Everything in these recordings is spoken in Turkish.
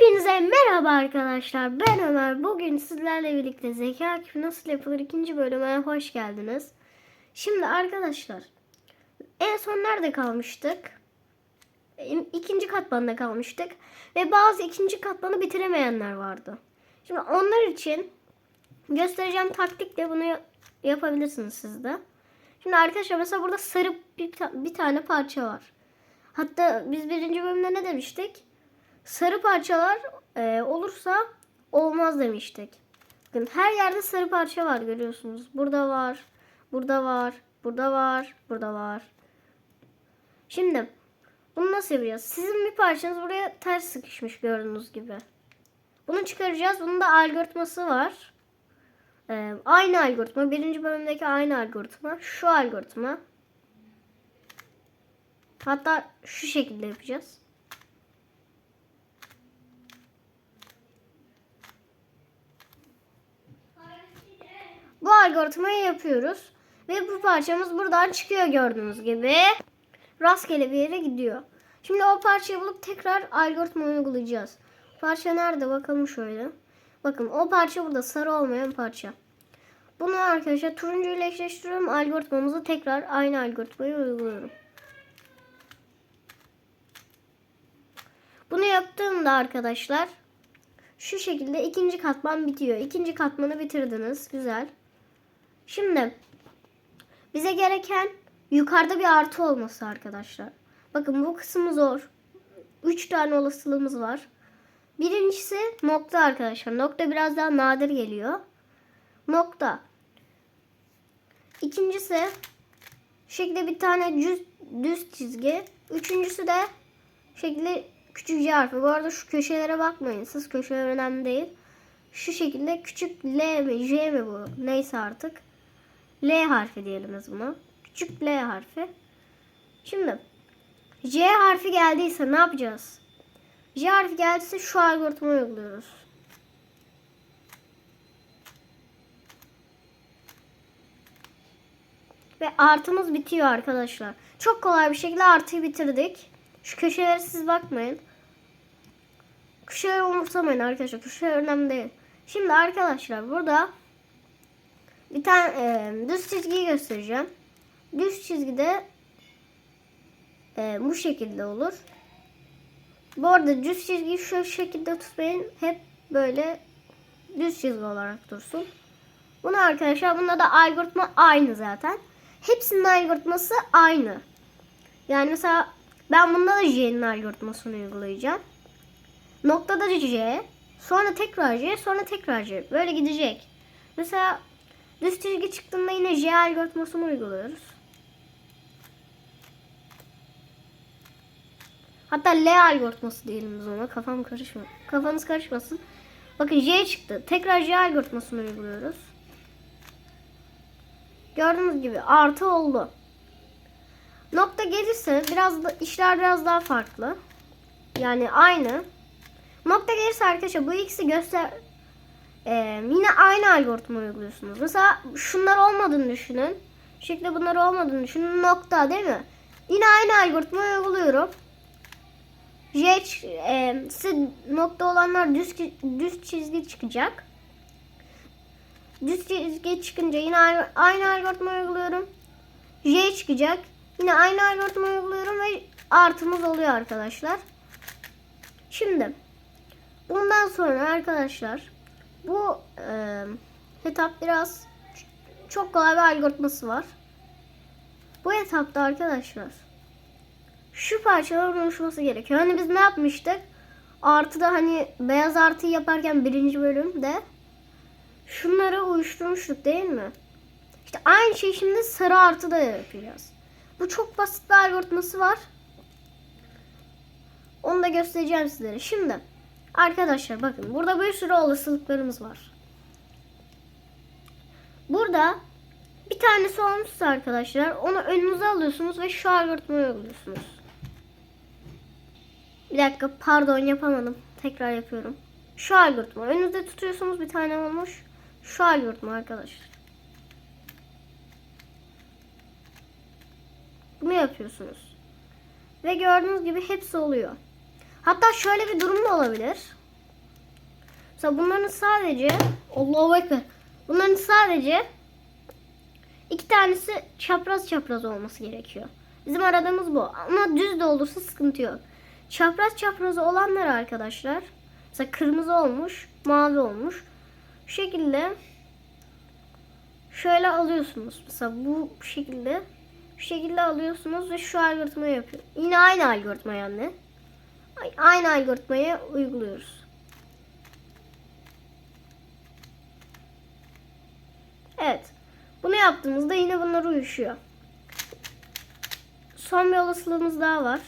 Hepinize merhaba arkadaşlar. Ben Ömer. Bugün sizlerle birlikte zeka küpü nasıl yapılır ikinci bölüme hoş geldiniz. Şimdi arkadaşlar en son nerede kalmıştık? İkinci katmanda kalmıştık. Ve bazı ikinci katmanı bitiremeyenler vardı. Şimdi onlar için göstereceğim taktikle bunu ya- yapabilirsiniz siz de. Şimdi arkadaşlar mesela burada sarı bir, ta- bir tane parça var. Hatta biz birinci bölümde ne demiştik? Sarı parçalar e, olursa olmaz demiştik. Bakın her yerde sarı parça var görüyorsunuz. Burada var, burada var, burada var, burada var. Şimdi bunu nasıl yapacağız? Sizin bir parçanız buraya ters sıkışmış gördüğünüz gibi. Bunu çıkaracağız. Bunun da algoritması var. Ee, aynı algoritma. Birinci bölümdeki aynı algoritma. Şu algoritma. Hatta şu şekilde yapacağız. Algoritmayı yapıyoruz. Ve bu parçamız buradan çıkıyor gördüğünüz gibi. Rastgele bir yere gidiyor. Şimdi o parçayı bulup tekrar algoritma uygulayacağız. Parça nerede bakalım şöyle. Bakın o parça burada sarı olmayan parça. Bunu arkadaşlar turuncu ile eşleştiriyorum. Algoritmamızı tekrar aynı algoritmayı uyguluyorum. Bunu yaptığımda arkadaşlar şu şekilde ikinci katman bitiyor. İkinci katmanı bitirdiniz. Güzel. Şimdi bize gereken yukarıda bir artı olması arkadaşlar. Bakın bu kısmı zor. 3 tane olasılığımız var. Birincisi nokta arkadaşlar. Nokta biraz daha nadir geliyor. Nokta. İkincisi şu şekilde bir tane düz, düz çizgi. Üçüncüsü de şekilde küçük J harfi. Bu arada şu köşelere bakmayın. Siz köşeler önemli değil. Şu şekilde küçük L mi J mi bu? Neyse artık. L harfi diyelim biz buna. Küçük L harfi. Şimdi J harfi geldiyse ne yapacağız? J harfi geldiyse şu algoritmayı uyguluyoruz. Ve artımız bitiyor arkadaşlar. Çok kolay bir şekilde artıyı bitirdik. Şu köşelere siz bakmayın. Köşeleri umursamayın arkadaşlar. Köşeler önemli değil. Şimdi arkadaşlar burada bir tane e, düz çizgiyi göstereceğim. Düz çizgide e, bu şekilde olur. Bu arada düz çizgiyi şu şekilde tutmayın. Hep böyle düz çizgi olarak dursun. Bunu arkadaşlar bunda da algoritma aynı zaten. Hepsinin algoritması aynı. Yani mesela ben bunda da J'nin algoritmasını uygulayacağım. Noktada da J, sonra tekrar J, sonra tekrar J. Böyle gidecek. Mesela düz çizgi çıktığında yine J algoritmasını uyguluyoruz. Hatta L algoritması diyelim biz ona. Kafam karışma. Kafanız karışmasın. Bakın J çıktı. Tekrar J algoritmasını uyguluyoruz. Gördüğünüz gibi artı oldu. Nokta gelirse biraz da işler biraz daha farklı. Yani aynı. Nokta gelirse arkadaşlar bu ikisi göster ee, yine aynı algoritma uyguluyorsunuz. Mesela şunlar olmadığını düşünün. Şu şekilde bunlar olmadığını düşünün. Nokta değil mi? Yine aynı algoritma uyguluyorum. J e, nokta olanlar düz düz çizgi çıkacak. Düz çizgi çıkınca yine aynı, aynı algoritma uyguluyorum. J çıkacak. Yine aynı algoritma uyguluyorum ve artımız oluyor arkadaşlar. Şimdi bundan sonra arkadaşlar bu e, etap biraz çok kolay bir algoritması var. Bu etapta arkadaşlar şu parçaların oluşması gerekiyor. Hani biz ne yapmıştık? Artıda hani beyaz artıyı yaparken birinci bölümde şunları uyuşturmuştuk değil mi? İşte aynı şey şimdi sarı artıda yapacağız. Bu çok basit bir algoritması var. Onu da göstereceğim sizlere. Şimdi arkadaşlar bakın burada bir sürü olasılıklarımız var. Burada bir tanesi olmuşsa arkadaşlar onu önünüze alıyorsunuz ve şu algoritmayı uyguluyorsunuz. Bir dakika pardon yapamadım. Tekrar yapıyorum. Şu algoritma. Önünüzde tutuyorsunuz bir tane olmuş. Şu algoritma arkadaşlar. Bunu yapıyorsunuz. Ve gördüğünüz gibi hepsi oluyor. Hatta şöyle bir durum da olabilir. Mesela bunların sadece Allahu Ekber. Bunların sadece iki tanesi çapraz çapraz olması gerekiyor. Bizim aradığımız bu. Ama düz de olursa sıkıntı yok. Çapraz çapraz olanlar arkadaşlar. Mesela kırmızı olmuş, mavi olmuş. Şu şekilde şöyle alıyorsunuz. Mesela bu şekilde şu şekilde alıyorsunuz ve şu algoritmayı yapıyor. Yine aynı algoritma yani. Aynı algoritmayı uyguluyoruz. Evet. Bunu yaptığımızda yine bunlar uyuşuyor. Son bir olasılığımız daha var.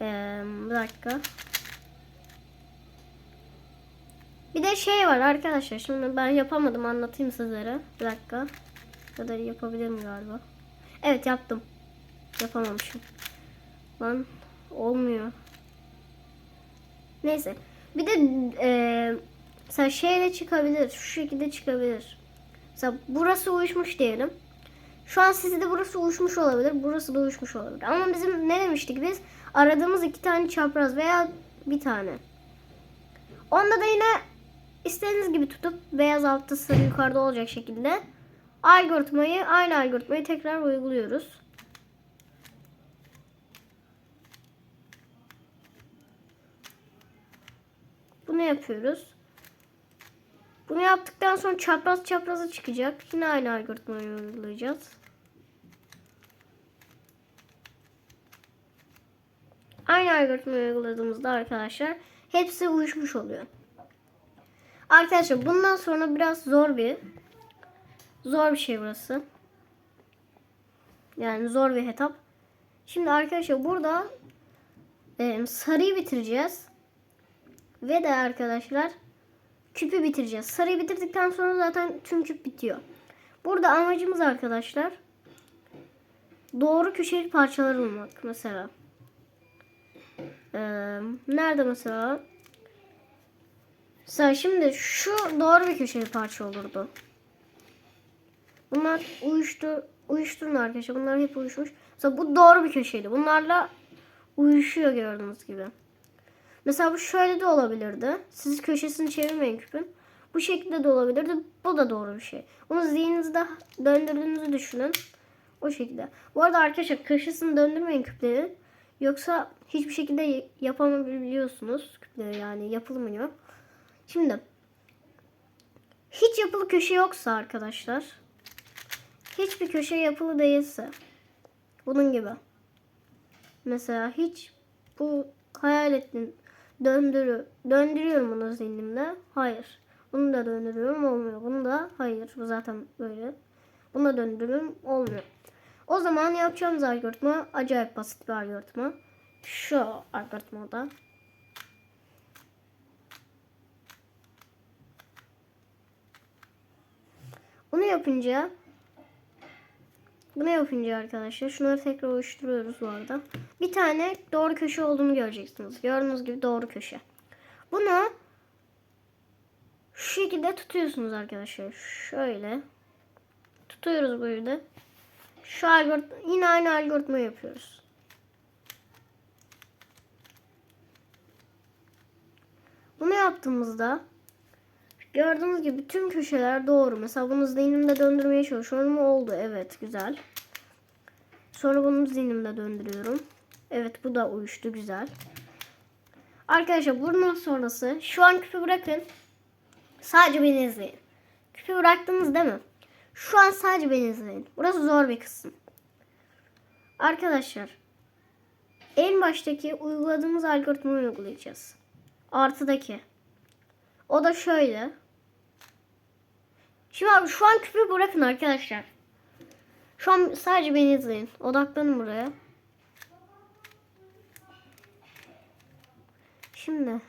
Ee, bir dakika. Bir de şey var arkadaşlar. Şimdi ben yapamadım anlatayım sizlere. Bir dakika. Ya da yapabilirim galiba. Evet yaptım. Yapamamışım. Lan olmuyor. Neyse. Bir de e, mesela şeyle çıkabilir. Şu şekilde çıkabilir. Mesela burası uyuşmuş diyelim. Şu an sizde burası uyuşmuş olabilir. Burası da uyuşmuş olabilir. Ama bizim ne demiştik biz? Aradığımız iki tane çapraz veya bir tane. Onda da yine istediğiniz gibi tutup beyaz altta sarı yukarıda olacak şekilde algoritmayı aynı algoritmayı tekrar uyguluyoruz. Bunu yapıyoruz. Bunu yaptıktan sonra çapraz çapraza çıkacak. Yine aynı algoritmayı uygulayacağız. Aynı algoritmayı uyguladığımızda arkadaşlar hepsi uyuşmuş oluyor. Arkadaşlar bundan sonra biraz zor bir zor bir şey burası. Yani zor bir etap. Şimdi arkadaşlar burada e, sarıyı bitireceğiz. Ve de arkadaşlar küpü bitireceğiz. Sarıyı bitirdikten sonra zaten tüm küp bitiyor. Burada amacımız arkadaşlar doğru köşeli parçalar bulmak mesela. Ee, nerede mesela? Mesela şimdi şu doğru bir köşeli parça olurdu. Bunlar uyuştu, uyuşturun arkadaşlar. Bunlar hep uyuşmuş. Mesela bu doğru bir köşeydi. Bunlarla uyuşuyor gördüğünüz gibi. Mesela bu şöyle de olabilirdi. Siz köşesini çevirmeyin küpün. Bu şekilde de olabilirdi. Bu da doğru bir şey. Onu zihninizde döndürdüğünüzü düşünün. O şekilde. Bu arada arkadaşlar köşesini döndürmeyin küpleri. Yoksa hiçbir şekilde yapamayabiliyorsunuz küpleri yani yapılmıyor. Şimdi hiç yapılı köşe yoksa arkadaşlar hiçbir köşe yapılı değilse bunun gibi mesela hiç bu hayal ettim döndürü döndürüyorum bunu zihnimde. Hayır. Bunu da döndürüyorum olmuyor. Bunu da hayır. Bu zaten böyle. Bunu da döndürüyorum olmuyor. O zaman yapacağımız algoritma. Acayip basit bir algoritma. Şu algoritmada Bunu yapınca bunu yapınca arkadaşlar şunları tekrar oluşturuyoruz bu arada. Bir tane doğru köşe olduğunu göreceksiniz. Gördüğünüz gibi doğru köşe. Bunu şu şekilde tutuyorsunuz arkadaşlar. Şöyle. Tutuyoruz böyle. Şu algoritma yine aynı algoritma yapıyoruz. Bunu yaptığımızda Gördüğünüz gibi tüm köşeler doğru. Mesela bunu zihnimde döndürmeye çalışıyorum. Oldu. Evet. Güzel. Sonra bunu zihnimde döndürüyorum. Evet. Bu da uyuştu. Güzel. Arkadaşlar bundan sonrası şu an küpü bırakın. Sadece beni izleyin. Küpü bıraktınız değil mi? Şu an sadece beni izleyin. Burası zor bir kısım. Arkadaşlar en baştaki uyguladığımız algoritmayı uygulayacağız. Artıdaki. O da şöyle. Şimdi abi şu an küpü bırakın arkadaşlar. Şu an sadece beni izleyin. Odaklanın buraya. Şimdi.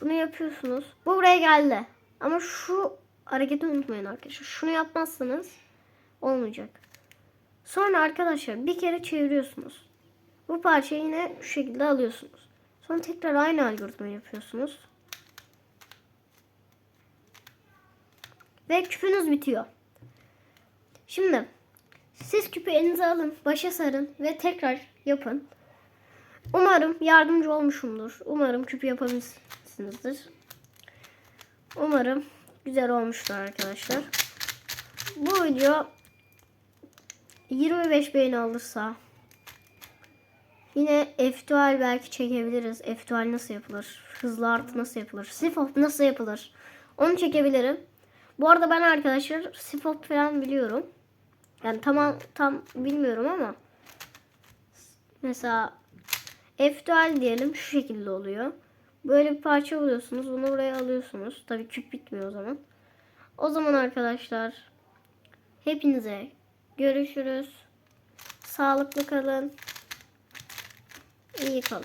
Bunu yapıyorsunuz. Bu buraya geldi. Ama şu hareketi unutmayın arkadaşlar. Şunu yapmazsanız olmayacak. Sonra arkadaşlar bir kere çeviriyorsunuz. Bu parçayı yine şu şekilde alıyorsunuz. Sonra tekrar aynı algoritma yapıyorsunuz. Ve küpünüz bitiyor. Şimdi siz küpü elinize alın, başa sarın ve tekrar yapın. Umarım yardımcı olmuşumdur. Umarım küpü yapabilmişsinizdir. Umarım güzel olmuştur arkadaşlar. Bu video 25 beğeni alırsa yine F-Dual belki çekebiliriz. F-Dual nasıl yapılır? Hızlı artı nasıl yapılır? Sifop nasıl yapılır? Onu çekebilirim. Bu arada ben arkadaşlar Sifop falan biliyorum. Yani tamam tam bilmiyorum ama mesela F-Dual diyelim şu şekilde oluyor. Böyle bir parça buluyorsunuz. Bunu buraya alıyorsunuz. Tabii küp bitmiyor o zaman. O zaman arkadaşlar hepinize görüşürüz. Sağlıklı kalın. İyi kalın.